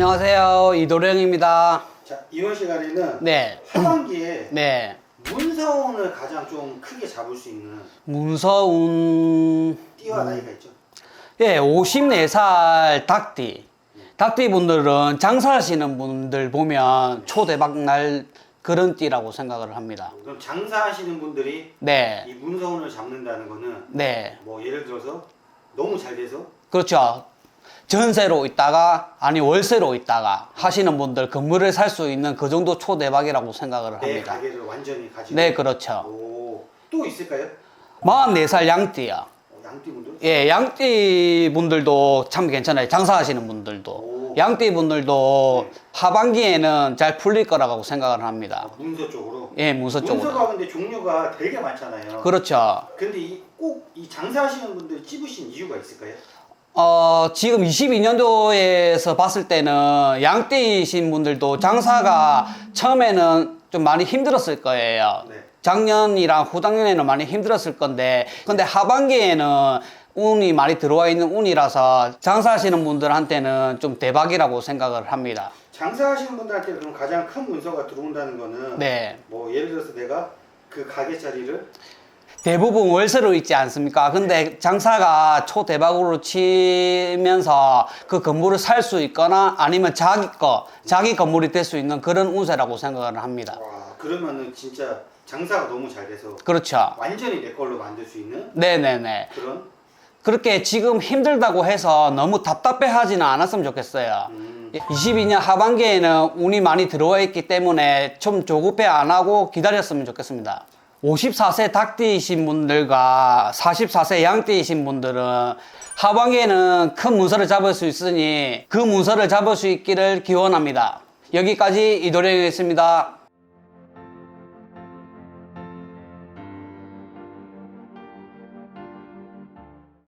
안녕하세요. 이도령입니다. 자 이번 시간에는 네. 하반기에 네. 문서운을 가장 좀 크게 잡을 수 있는 문서운, 띠와 나이가 있죠. 예, 54살 닭띠. 닭띠 분들은 장사하시는 분들 보면 초대박 날 그런 띠라고 생각을 합니다. 그럼 장사하시는 분들이 네. 이 문서운을 잡는다는 거는 네. 뭐 예를 들어서 너무 잘 돼서 그렇죠. 전세로 있다가 아니 월세로 있다가 하시는 분들 건물을 살 수 있는 그 정도 초대박이라고 생각을 내 합니다. 가게를 완전히 가지고 네, 그렇죠. 오, 또 있을까요? 44살 양띠요. 어, 양띠 분들? 예, 양띠 분들도 참 괜찮아요. 장사하시는 분들도. 오. 양띠 분들도 네. 하반기에는 잘 풀릴 거라고 생각을 합니다. 아, 문서 쪽으로. 예, 문서 쪽으로. 문서가 근데 종류가 되게 많잖아요. 그렇죠. 근데 꼭이 장사하시는 분들 찝으신 이유가 있을까요? 어, 지금 22년도에서 봤을 때는 양띠이신 분들도 장사가 처음에는 좀 많이 힘들었을 거예요. 네. 작년이랑 후작년에는 많이 힘들었을 건데, 근데 하반기에는 운이 많이 들어와 있는 운이라서 장사하시는 분들한테는 좀 대박이라고 생각을 합니다. 장사하시는 분들한테 그럼 가장 큰 문서가 들어온다는 거는 네. 뭐 예를 들어서 내가 그 가게 자리를 대부분 월세로 있지 않습니까? 근데 장사가 초대박으로 치면서 그 건물을 살 수 있거나 아니면 자기 거, 자기 건물이 될 수 있는 그런 운세라고 생각을 합니다. 와 그러면은 진짜 장사가 너무 잘 돼서 그렇죠. 완전히 내 걸로 만들 수 있는 네네네. 그런 그렇게 지금 힘들다고 해서 너무 답답해 하지는 않았으면 좋겠어요. 음, 22년 하반기에는 운이 많이 들어와 있기 때문에 좀 조급해 안 하고 기다렸으면 좋겠습니다. 54세 닭띠이신 분들과 44세 양띠이신 분들은 하반기에는 큰 문서를 잡을 수 있으니 그 문서를 잡을 수 있기를 기원합니다. 여기까지 이도령이었습니다.